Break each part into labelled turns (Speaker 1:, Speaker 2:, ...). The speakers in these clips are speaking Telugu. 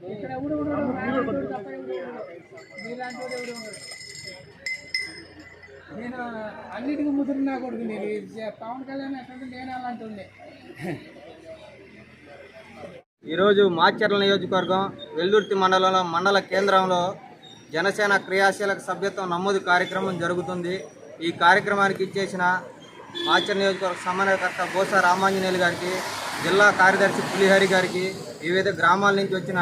Speaker 1: ఇక్కడ ఎవడు ఎవడు ఎవడు నాయకుడు తప్ప ఎవడు ఎవడు. మీలాంటి వాడు ఎవడు ఎవడు. నేను అన్నిటికీ ముదురు నా కొడుకు నేను. పవన్ కళ్యాణ్ ఎట్లా నేను అలాంటి ఉండే
Speaker 2: ఈరోజు మాచర్ల నియోజకవర్గం వెల్దుర్తి మండలంలో మండల కేంద్రంలో జనసేన క్రియాశీలక సభ్యత్వం నమోదు కార్యక్రమం జరుగుతుంది. ఈ కార్యక్రమానికి ఇచ్చేసిన మాచర్ నియోజకవర్గ సమన్వయకర్త బోసా రామాంజనేయులు గారికి జిల్లా కార్యదర్శి పులిహరి గారికి వివిధ గ్రామాల నుంచి వచ్చిన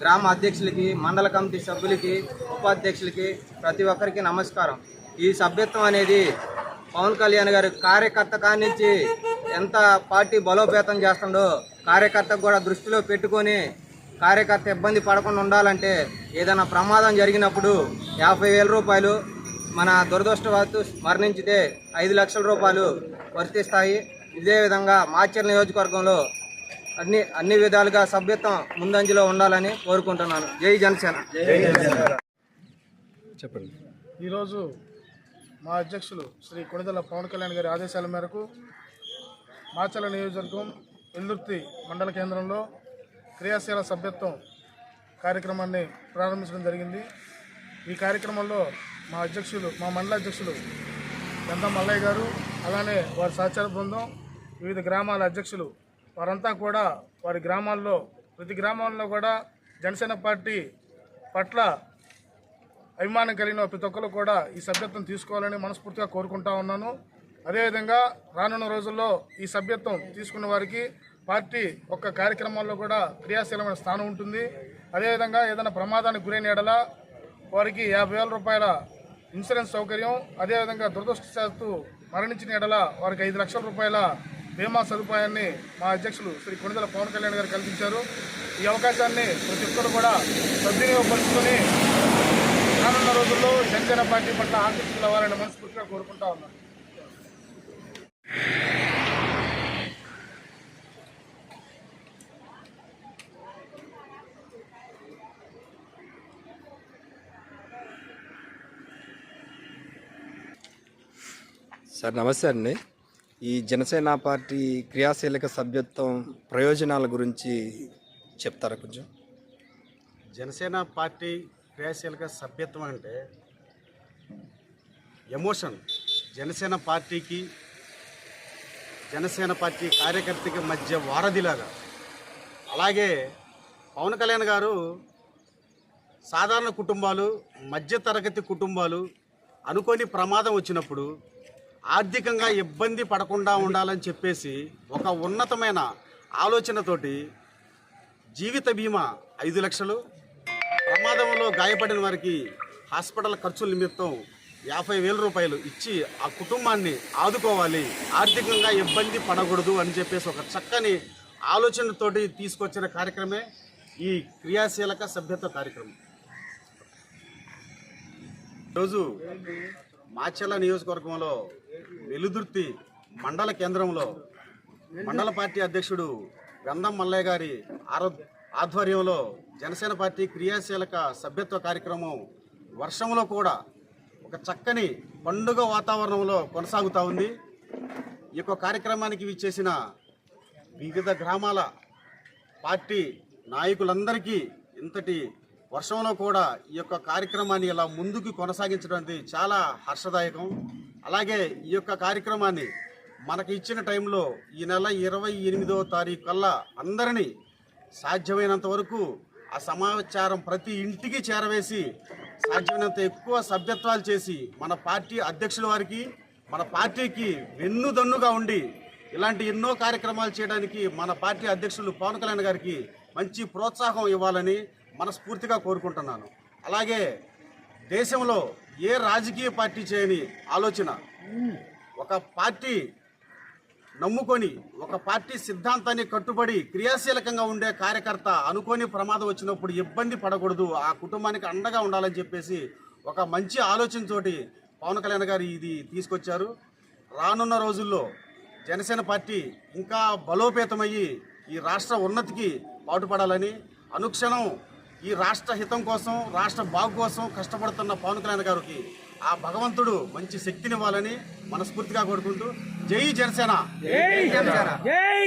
Speaker 2: గ్రామ అధ్యక్షులకి మండల కమిటీ సభ్యులకి ఉపాధ్యక్షులకి ప్రతి ఒక్కరికి నమస్కారం. ఈ సభ్యత్వం అనేది పవన్ కళ్యాణ్ గారు కార్యకర్త కానించి ఎంత పార్టీ బలోపేతం చేస్తుండో కార్యకర్తకు కూడా దృష్టిలో పెట్టుకొని కార్యకర్త ఇబ్బంది పడకుండా ఉండాలంటే ఏదైనా ప్రమాదం జరిగినప్పుడు యాభై వేల రూపాయలు మన దురదృష్టవత్తు మరణించితే ఐదు లక్షల రూపాయలు వర్తిస్తాయి. ఇదే విధంగా మాచర్ల నియోజకవర్గంలో అన్ని అన్ని విధాలుగా సభ్యత్వం ముందంజలో ఉండాలని కోరుకుంటున్నాను. జై జనసేన.
Speaker 3: చెప్పండి.
Speaker 4: ఈరోజు మా అధ్యక్షులు శ్రీ కొణిదల పవన్ కళ్యాణ్ గారి ఆదేశాల మేరకు మాచల నియోజకవర్గం ఎల్లుర్తి మండల కేంద్రంలో క్రియాశీల సభ్యత్వం కార్యక్రమాన్ని ప్రారంభించడం జరిగింది. ఈ కార్యక్రమంలో మా అధ్యక్షులు మా మండల అధ్యక్షులు గంధం మల్లయ్య గారు అలానే వారి సహచార బృందం వివిధ గ్రామాల అధ్యక్షులు వారంతా కూడా వారి గ్రామాల్లో ప్రతి గ్రామంలో కూడా జనసేన పార్టీ పట్ల అభిమానం కలిగిన ప్రతి ఒక్కరు కూడా ఈ సభ్యత్వం తీసుకోవాలని మనస్ఫూర్తిగా కోరుకుంటా ఉన్నాను. అదేవిధంగా రానున్న రోజుల్లో ఈ సభ్యత్వం తీసుకున్న వారికి పార్టీ ఒక్క కార్యక్రమాల్లో కూడా క్రియాశీలమైన స్థానం ఉంటుంది. అదేవిధంగా ఏదైనా ప్రమాదానికి గురైన ఎడల వారికి యాభై వేల రూపాయల ఇన్సూరెన్స్ సౌకర్యం అదేవిధంగా దురదృష్టశాత్తు మరణించిన ఎడల వారికి ఐదు లక్షల రూపాయల బీమా సదుపాయాన్ని మా అధ్యక్షులు శ్రీ కొణిదల పవన్ కళ్యాణ్ గారు కల్పించారు. ఈ అవకాశాన్ని ప్రతి ఒక్కరు కూడా సద్వినియోగపరుచుకొని రానున్న రోజుల్లో జనసేన పార్టీ పట్ల ఆకర్షితులు అవ్వాలని మనస్ఫూర్తిగా కోరుకుంటా ఉన్నాను
Speaker 3: సార్ నమస్తే అండి. ఈ జనసేన పార్టీ క్రియాశీలక సభ్యత్వం ప్రయోజనాల గురించి చెప్తారా కొంచెం?
Speaker 5: జనసేన పార్టీ క్రియాశీలక సభ్యత్వం అంటే ఎమోషన్. జనసేన పార్టీకి జనసేన పార్టీ కార్యకర్తకి మధ్య వారధిలాగా. అలాగే పవన్ కళ్యాణ్ గారు సాధారణ కుటుంబాలు మధ్యతరగతి కుటుంబాలు అనుకోని ప్రమాదం వచ్చినప్పుడు ఆర్థికంగా ఇబ్బంది పడకుండా ఉండాలని చెప్పేసి ఒక ఉన్నతమైన ఆలోచనతోటి జీవిత బీమా ఐదు లక్షలు ప్రమాదంలో గాయపడిన వారికి హాస్పిటల్ ఖర్చుల నిమిత్తం యాభై వేల రూపాయలు ఇచ్చి ఆ కుటుంబాన్ని ఆదుకోవాలి. ఆర్థికంగా ఇబ్బంది పడకూడదు అని చెప్పేసి ఒక చక్కని ఆలోచనతోటి తీసుకొచ్చిన కార్యక్రమే ఈ క్రియాశీలక సభ్యత్వ కార్యక్రమం. ఈరోజు మాచెల్ల నియోజకవర్గంలో వెలుదుర్తి మండల కేంద్రంలో మండల పార్టీ అధ్యక్షుడు గంధం మల్లయ్య గారి ఆధ్వర్యంలో జనసేన పార్టీ క్రియాశీలక సభ్యత్వ కార్యక్రమం వర్షంలో కూడా ఒక చక్కని పండుగ వాతావరణంలో కొనసాగుతూ ఉంది. ఈ యొక్క కార్యక్రమానికి విచ్చేసిన వివిధ గ్రామాల పార్టీ నాయకులందరికీ ఇంతటి వర్షంలో కూడా ఈ యొక్క కార్యక్రమాన్ని ఇలా ముందుకు కొనసాగించడం అనేది చాలా హర్షదాయకం. అలాగే ఈ యొక్క కార్యక్రమాన్ని మనకి ఇచ్చిన టైంలో ఈ నెల ఇరవై ఎనిమిదవ తారీఖు కల్లా అందరినీ సాధ్యమైనంత వరకు ఆ సమాచారం ప్రతి ఇంటికి చేరవేసి సాధ్యమైనంత ఎక్కువ సభ్యత్వాలు చేసి మన పార్టీ అధ్యక్షుల వారికి మన పార్టీకి వెన్నుదన్నుగా ఉండి ఇలాంటి ఎన్నో కార్యక్రమాలు చేయడానికి మన పార్టీ అధ్యక్షులు పవన్ కళ్యాణ్ గారికి మంచి ప్రోత్సాహం ఇవ్వాలని మనస్ఫూర్తిగా కోరుకుంటున్నాను. అలాగే దేశంలో ఏ రాజకీయ పార్టీ చేయని ఆలోచన? ఒక పార్టీ నమ్ముకొని ఒక పార్టీ సిద్ధాంతాన్ని కట్టుబడి క్రియాశీలకంగా ఉండే కార్యకర్త అనుకోని ప్రమాదం వచ్చినప్పుడు ఇబ్బంది పడకూడదు ఆ కుటుంబానికి అండగా ఉండాలని చెప్పేసి ఒక మంచి ఆలోచనతోటి పవన్ కళ్యాణ్ గారు ఇది తీసుకొచ్చారు. రానున్న రోజుల్లో జనసేన పార్టీ ఇంకా బలోపేతమయ్యి ఈ రాష్ట్ర ఉన్నతికి పాటుపడాలని అనుక్షణం ఈ రాష్ట్ర హితం కోసం రాష్ట్ర బాగు కోసం కష్టపడుతున్న పవన్ కళ్యాణ్ గారికి ఆ భగవంతుడు మంచి శక్తినివ్వాలని మనస్ఫూర్తిగా కోరుకుంటూ జై జనసేన.
Speaker 1: జై